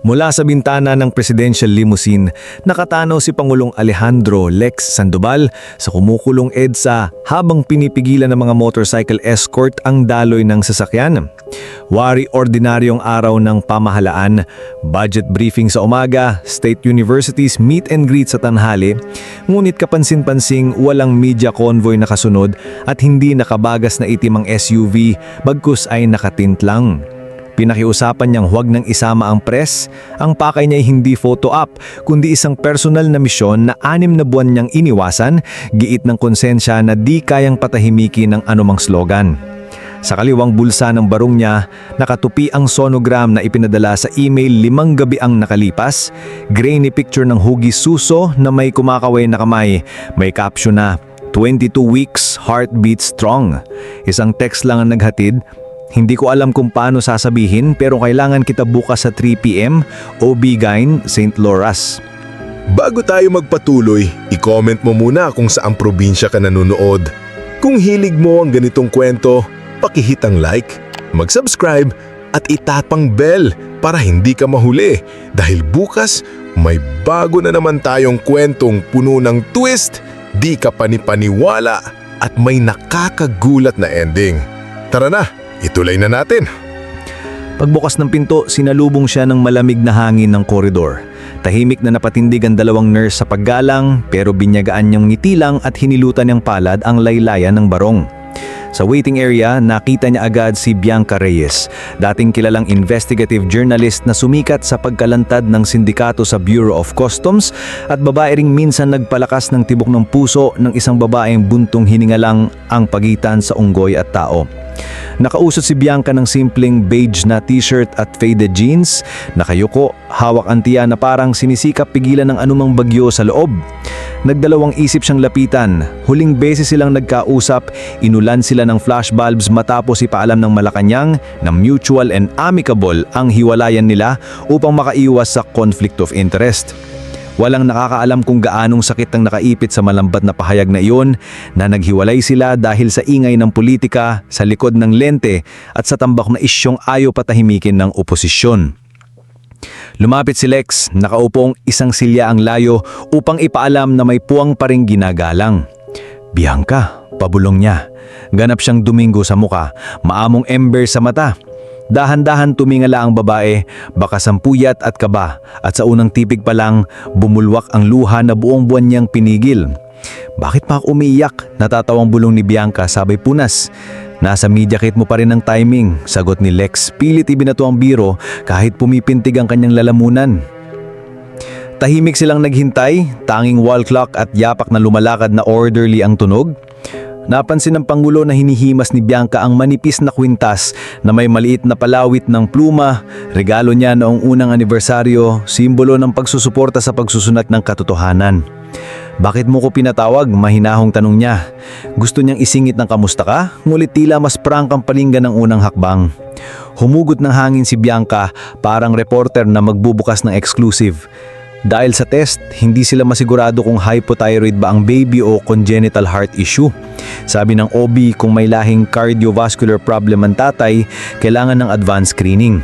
Mula sa bintana ng presidential limousine, nakatanaw si Pangulong Alejandro Lex Sandoval sa kumukulong EDSA habang pinipigilan ng mga motorcycle escort ang daloy ng sasakyan. Wari ordinaryong araw ng pamahalaan, budget briefing sa umaga, state universities meet and greet sa tanghali, ngunit kapansin-pansing walang media convoy na kasunod at hindi nakabagas na itim ang SUV bagkus ay nakatint lang. Pinakiusapan niyang huwag nang isama ang press, ang pakay niya ay hindi photo op, kundi isang personal na misyon na anim na buwan niyang iniwasan, giit ng konsensya na di kayang patahimiki ng anumang slogan. Sa kaliwang bulsa ng barong niya, nakatupi ang sonogram na ipinadala sa email limang gabi ang nakalipas, grainy picture ng hugis suso na may kumakaway na kamay, may caption na 22 weeks, heartbeat strong. Isang text lang ang naghatid, hindi ko alam kung paano sasabihin pero kailangan kita bukas sa 3pm, OB Gain, St. Loras. Bago tayo magpatuloy, i-comment mo muna kung saang probinsya ka nanonood. Kung hilig mo ang ganitong kwento, pakihit ang like, mag-subscribe at itatpang bell para hindi ka mahuli dahil bukas may bago na naman tayong kwentong puno ng twist, di ka panipaniwala at may nakakagulat na ending. Tara na, ituloy na natin. Pagbukas ng pinto, sinalubong siya ng malamig na hangin ng koridor. Tahimik na napatindig ang dalawang nurse sa paggalang pero binyagaan niyang ngiti lang at hinilutan niyang palad ang laylayan ng barong. Sa waiting area, nakita niya agad si Bianca Reyes, dating kilalang investigative journalist na sumikat sa pagkalantad ng sindikato sa Bureau of Customs at babae ring minsan nagpalakas ng tibok ng puso ng isang babaeng buntong hininga lang ang pagitan sa unggoy at tao. Nakausot si Bianca ng simpleng beige na t-shirt at faded jeans, nakayuko, hawak ang tiya na parang sinisikap pigilan ng anumang bagyo sa loob. Nagdalawang isip siyang lapitan, huling beses silang nagkausap, inulan sila ng flashbulbs matapos ipaalam ng Malacanang na mutual and amicable ang hiwalayan nila upang makaiwas sa conflict of interest. Walang nakakaalam kung gaanong sakit ang nakaipit sa malambat na pahayag na iyon na naghiwalay sila dahil sa ingay ng politika, sa likod ng lente at sa tambak na isyong ayaw patahimikin ng oposisyon. Lumapit si Lex, nakaupong isang silya ang layo upang ipaalam na may puwang pa ring ginagalang. Bianca, pabulong niya. Ganap siyang Domingo sa muka, maamong ember sa mata. Dahan-dahan tumingala ang babae, baka sampuyat at kaba, at sa unang tipig pa lang, bumulwak ang luha na buong buwan niyang pinigil. Bakit pa ako umiiyak? Natatawang bulong ni Bianca sabay punas. Nasa media kit mo pa rin ang timing, sagot ni Lex. Pilit ibinato ang biro kahit pumipintig ang kanyang lalamunan. Tahimik silang naghintay, tanging wall clock at yapak na lumalakad na orderly ang tunog. Napansin ng Pangulo na hinihimas ni Bianca ang manipis na kwintas na may maliit na palawit ng pluma, regalo niya noong unang anibersaryo, simbolo ng pagsusuporta sa pagsusunat ng katotohanan. Bakit mo ko pinatawag? Mahinahong tanong niya. Gusto niyang isingit ng kamusta ka, ngulit tila mas prank ang palinggan ng unang hakbang. Humugot ng hangin si Bianca parang reporter na magbubukas ng exclusive. Dahil sa test, hindi sila masigurado kung hypothyroid ba ang baby o congenital heart issue. Sabi ng OB kung may lahing cardiovascular problem ang tatay, kailangan ng advanced screening.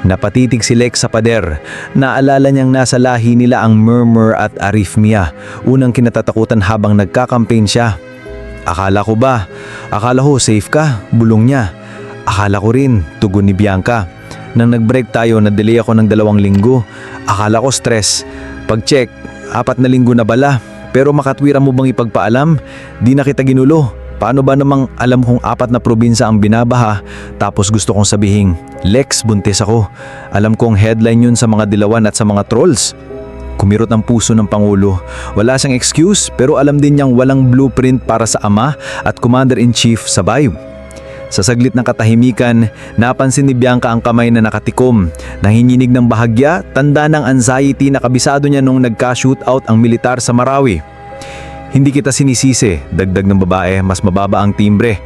Napatitig si Lex sa pader. Naalala niyang nasa lahi nila ang murmur at arrhythmia, unang kinatatakutan habang nagkakampaign siya. Akala ko ba? Akala ko safe ka, bulong niya. Akala ko rin, tugon ni Bianca. Nang nag-break tayo, na-delay ako ng dalawang linggo. Akala ko stress. Pag-check, apat na linggo na bala. Pero makatwira mo bang ipagpaalam? Di na kita ginulo. Paano ba namang alam kong apat na probinsya ang binabaha tapos gusto kong sabihin, Lex, buntis ako. Alam kong headline yun sa mga dilawan at sa mga trolls. Kumirot ang puso ng Pangulo. Wala siyang excuse pero alam din niyang walang blueprint para sa ama at Commander-in-Chief sa Bayou. Sa saglit ng katahimikan, napansin ni Bianca ang kamay na nakatikom. Nanginginig ng bahagya, tanda ng anxiety na kabisado niya nung nagka-shootout ang militar sa Marawi. Hindi kita sinisisi, dagdag ng babae, mas mababa ang timbre.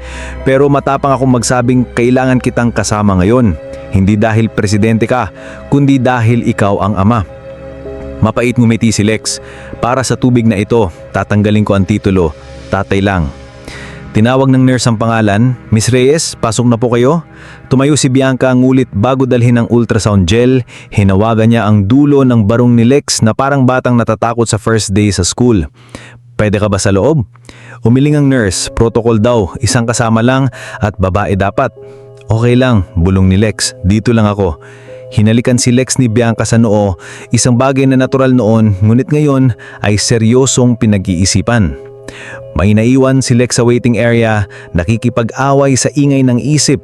Pero matapang akong magsabing kailangan kitang kasama ngayon. Hindi dahil presidente ka, kundi dahil ikaw ang ama. Mapait ngumiti si Lex. Para sa tubig na ito, tatanggalin ko ang titulo, tatay lang. Tinawag ng nurse ang pangalan, Miss Reyes, pasok na po kayo. Tumayo si Bianca ngulit bago dalhin ang ultrasound gel, hinawagan niya ang dulo ng barong ni Lex na parang batang natatakot sa first day sa school. Pwede ka ba sa loob? Umiling ang nurse, protocol daw, isang kasama lang at babae dapat. Okay lang, bulong ni Lex, dito lang ako. Hinalikan si Lex ni Bianca sa noo, isang bagay na natural noon ngunit ngayon ay seryosong pinag-iisipan. May naiwan si Lex sa waiting area, nakikipag-away sa ingay ng isip.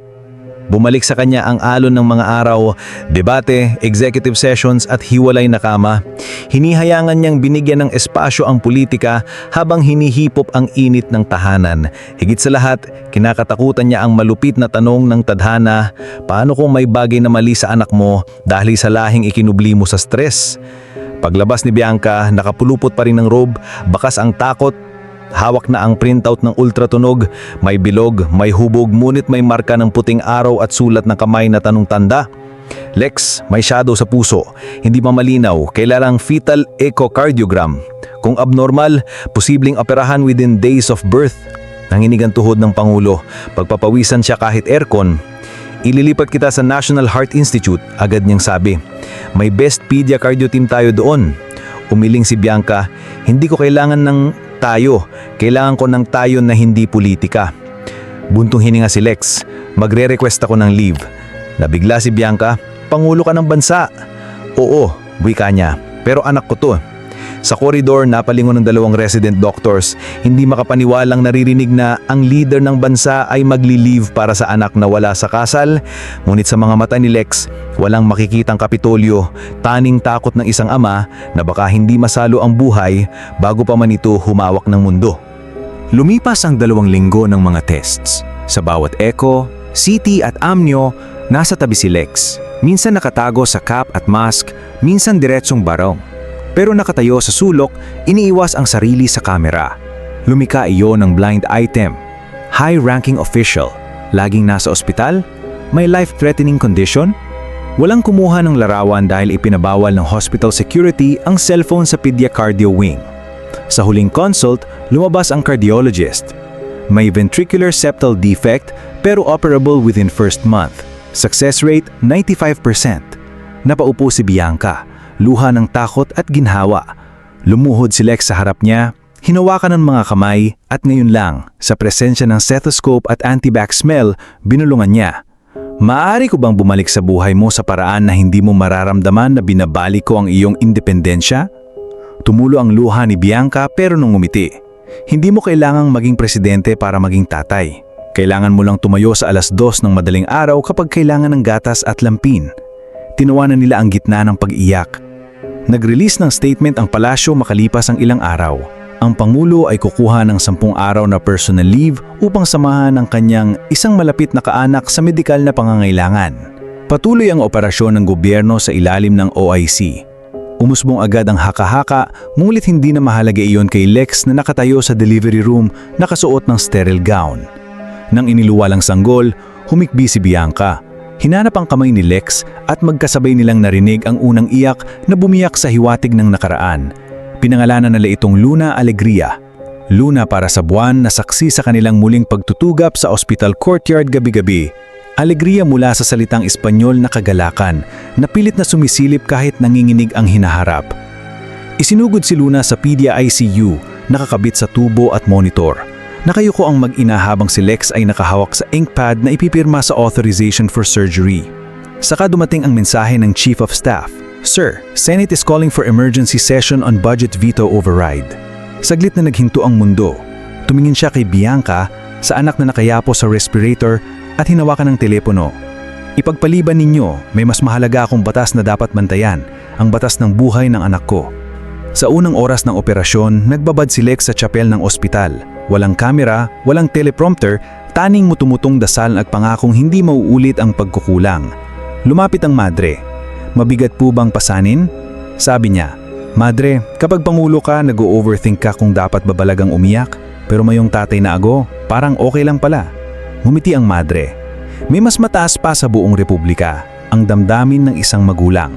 Bumalik sa kanya ang alon ng mga araw, debate, executive sessions at hiwalay na kama. Hinihayangan niyang binigyan ng espasyo ang politika habang hinihipop ang init ng tahanan. Higit sa lahat, kinakatakutan niya ang malupit na tanong ng tadhana, paano kung may bagay na mali sa anak mo dahil sa lahing ikinubli mo sa stress? Paglabas ni Bianca, nakapulupot pa rin ng robe, bakas ang takot, Hawak na ang printout ng ultratunog, may bilog, may hubog, ngunit may marka ng puting araw at sulat ng kamay na tanong tanda. Lex, may shadow sa puso, hindi pa malinaw, kailangang fetal echocardiogram. Kung abnormal, posibleng operahan within days of birth. Nanginig ang tuhod ng Pangulo, pagpapawisan siya kahit aircon. Ililipat kita sa National Heart Institute, agad niyang sabi. May best pedia cardio team tayo doon. Umiling si Bianca, hindi ko kailangan ng tayo. Kailangan ko ng tayo na hindi politika. Buntong hininga si Lex. Magre-request ako ng leave. Nabigla si Bianca. Pangulo ka ng bansa. Oo, wika niya. Pero anak ko to. Sa koridor, napalingon ng dalawang resident doctors. Hindi makapaniwalang naririnig na ang leader ng bansa ay magli-leave para sa anak na wala sa kasal. Ngunit sa mga mata ni Lex, walang makikitang kapitolyo, taning takot ng isang ama na baka hindi masalo ang buhay bago pa man ito humawak ng mundo. Lumipas ang dalawang linggo ng mga tests. Sa bawat echo, CT at amnio, nasa tabi si Lex. Minsan nakatago sa cap at mask, minsan diretsong barong. Pero nakatayo sa sulok, iniiwas ang sarili sa kamera. Lumika iyon ng blind item. High-ranking official, laging nasa ospital, may life-threatening condition, Walang kumuha ng larawan dahil ipinabawal ng hospital security ang cellphone sa pedia cardio wing. Sa huling consult, lumabas ang cardiologist. May ventricular septal defect pero operable within first month. Success rate 95%. Napaupo si Bianca, luha ng takot at ginhawa. Lumuhod si Lex sa harap niya, hinawakan ng mga kamay at ngayon lang, sa presensya ng stethoscope at antibac smell, binulungan niya. Maaari ko bang bumalik sa buhay mo sa paraan na hindi mo mararamdaman na binabalik ko ang iyong independensya? Tumulo ang luha ni Bianca pero nung umiti. Hindi mo kailangang maging presidente para maging tatay. Kailangan mo lang tumayo sa alas dos ng madaling araw kapag kailangan ng gatas at lampin. Tinawanan nila ang gitna ng pag-iyak. Nag-release ng statement ang palasyo makalipas ang ilang araw. Ang Pangulo ay kukuha ng sampung araw na personal leave upang samahan ang kanyang isang malapit na kaanak sa medikal na pangangailangan. Patuloy ang operasyon ng gobyerno sa ilalim ng OIC. Umusbong agad ang haka-haka, ngunit hindi na mahalaga iyon kay Lex na nakatayo sa delivery room nakasuot ng sterile gown. Nang iniluwalang sanggol, humikbi si Bianca. Hinanap ang kamay ni Lex at magkasabay nilang narinig ang unang iyak na bumiyak sa hiwatig ng nakaraan. Pinangalanan nila itong Luna Alegria. Luna para sa buwan na saksi sa kanilang muling pagtutugap sa hospital courtyard gabi-gabi. Alegria mula sa salitang Espanyol na kagalakan, na pilit na sumisilip kahit nanginginig ang hinaharap. Isinugod si Luna sa pedia ICU, nakakabit sa tubo at monitor. Nakayuko ang mag-ina habang si Lex ay nakahawak sa ink pad na ipipirma sa authorization for surgery. Saka dumating ang mensahe ng Chief of Staff. Sir, Senate is calling for emergency session on budget veto override. Saglit na naghinto ang mundo. Tumingin siya kay Bianca sa anak na nakayapo sa respirator at hinawakan ng telepono. Ipagpaliban ninyo, may mas mahalaga akong batas na dapat bantayan, ang batas ng buhay ng anak ko. Sa unang oras ng operasyon, nagbabad si Lex sa chapel ng ospital. Walang kamera, walang teleprompter, taning mutumutong dasal at pangakong hindi mauulit ang pagkukulang. Lumapit ang madre. Mabigat po bang pasanin? Sabi niya, Madre, kapag pangulo ka, nag-overthink ka kung dapat babalagang umiyak. Pero mayong tatay na ago, parang okay lang pala. Ngumiti ang madre. May mas mataas pa sa buong republika, ang damdamin ng isang magulang.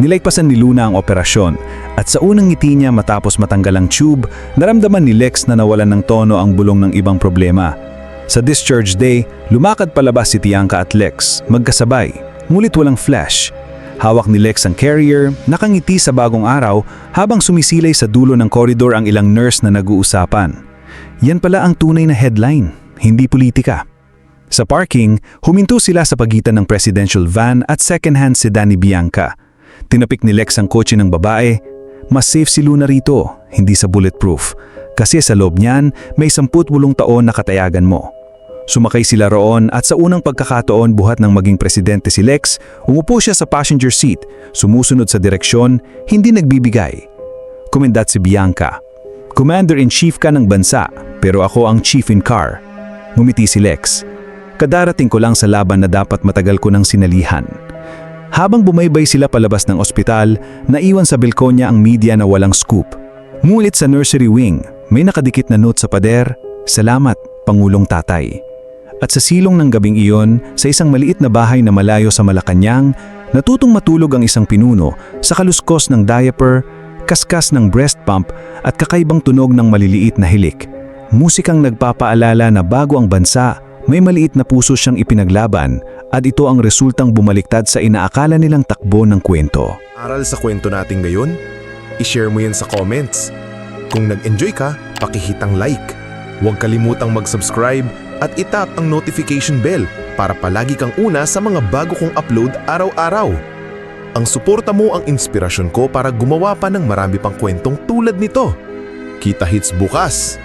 Nilaigpasan ni Luna ang operasyon at sa unang ngiti niya matapos matanggal ang tube, naramdaman ni Lex na nawalan ng tono ang bulong ng ibang problema. Sa discharge day, lumakad palabas si Tiangka at Lex, magkasabay, ngulit walang flash. Hawak ni Lex ang carrier, nakangiti sa bagong araw habang sumisilay sa dulo ng koridor ang ilang nurse na nag-uusapan. Yan pala ang tunay na headline, hindi politika. Sa parking, huminto sila sa pagitan ng presidential van at second-hand sedan ni Bianca. Tinapik ni Lex ang kotse ng babae. Mas safe si Luna rito, hindi sa bulletproof. Kasi sa loob niyan, may 18 taon na katayagan mo. Sumakay sila roon at sa unang pagkakataon buhat ng maging presidente si Lex, umupo siya sa passenger seat, sumusunod sa direksyon, hindi nagbibigay. Kumendat si Bianca. Commander-in-chief ka ng bansa, pero ako ang chief in car. Ngumiti si Lex. Kadarating ko lang sa laban na dapat matagal ko ng sinalihan. Habang bumaybay sila palabas ng ospital, naiwan sa balkonya ang media na walang scoop. Ngunit sa nursery wing, may nakadikit na note sa pader, Salamat, Pangulong Tatay. At sa silong ng gabing iyon, sa isang maliit na bahay na malayo sa Malacanang, natutong matulog ang isang pinuno sa kaluskos ng diaper, kaskas ng breast pump at kakaibang tunog ng maliliit na hilik. Musikang nagpapaalala na bago ang bansa, may maliit na puso siyang ipinaglaban at ito ang resultang bumaliktad sa inaakala nilang takbo ng kwento. Aral sa kwento natin ngayon? I-share mo yan sa comments. Kung nag-enjoy ka, pakihitang like. Huwag kalimutang mag-subscribe at itap ang notification bell para palagi kang una sa mga bago kong upload araw-araw. Ang suporta mo ang inspirasyon ko para gumawa pa ng marami pang kwentong tulad nito. Kita hits bukas!